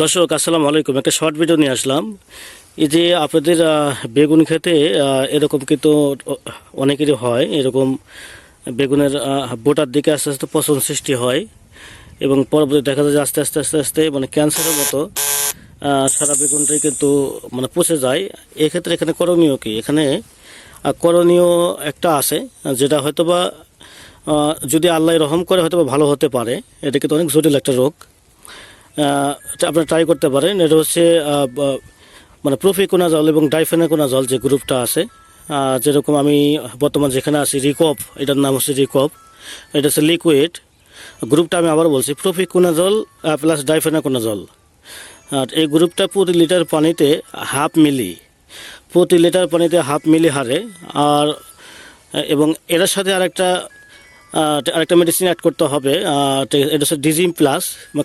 দর্শক, আসসালামু আলাইকুম। একটা শর্ট ভিডিও নিয়ে আসলাম। এই যে আপনাদের বেগুন খেতে এরকম কিন্তু অনেকেরই হয়। এরকম বেগুনের বোটার দিকে আস্তে আস্তে পচন সৃষ্টি হয় এবং পরবর্তী দেখা যায় আস্তে আস্তে আস্তে আস্তে মানে ক্যান্সারের মতো সারা বেগুনটাই কিন্তু মানে পচে যায়। এক্ষেত্রে এখানে করণীয় কি? এখানে করণীয় একটা আছে, যেটা হয়তোবা যদি আল্লাহ রহম করে, হয়তোবা ভালো হতে পারে। এটা কিন্তু অনেক জটিল একটা রোগ। আপনারা ট্রাই করতে পারেন। এটা হচ্ছে মানে মানে প্রফিকোনাজল এবং ডাইফেনাকোনাজল যে গ্রুপটা আছে যেরকম আমি বর্তমান যেখানে আছি, রিকপ, এটার নাম হচ্ছে রিকপ। এটা হচ্ছে লিকুইড। গ্রুপটা আমি আবার বলছি প্রফিকোনাজল প্লাস ডাইফেনাকোনা জল। আর এই গ্রুপটা প্রতি লিটার পানিতে হাফ মিলি, প্রতি লিটার পানিতে হাফ মিলি হারে। আর এবং এটার সাথে আরেকটা আরেকটা মেডিসিন অ্যাড করতে হবে এটা হচ্ছে ডিজিম প্লাস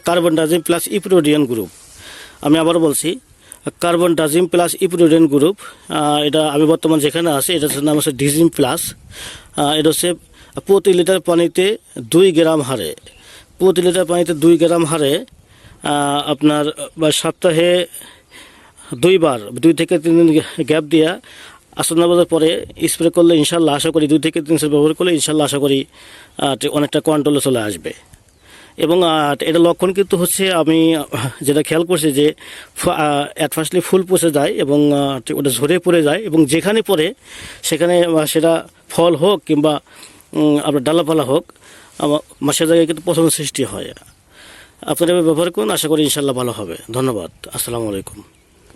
কার্বন ডাজিম প্লাস ইপ্রোডিয়ান গ্রুপ আমি আবার বলছি কার্বন ডাজিম প্লাস ইপ্রোডিয়ান গ্রুপ এটা আমি বর্তমান যেখানে আছি এটা হচ্ছে নাম হচ্ছে ডিজিম প্লাস এটা হচ্ছে প্রতি লিটার পানিতে দুই গ্রাম হারে। প্রতি লিটার পানিতে দুই গ্রাম হারে আপনার সপ্তাহে দুইবার, দুই থেকে তিন দিন গ্যাপ দিয়া আসন্ন বাজার পরে স্প্রে করলে ইনশাল্লাহ আশা করি দুই থেকে তিন দিন ব্যবহার করলে ইনশাল্লাহ আশা করি অনেকটা কন্ট্রোলে চলে আসবে। এবং এটা লক্ষণ কিন্তু হচ্ছে আমি, যেটা খেয়াল করছি যে অ্যাট ফার্স্টলি ফুল পচে যায় এবং ওটা ঝরে পড়ে যায় এবং যেখানে পড়ে সেখানে সেটা ফল হোক কিংবা আপনার ডালাপালা হোক আমার মাসের জায়গায় কিন্তু পছন্দ সৃষ্টি হয়। আপনারা ব্যবহার করুন, আশা করি ইনশাল্লাহ ভালো হবে। ধন্যবাদ। আসসালামু আলাইকুম।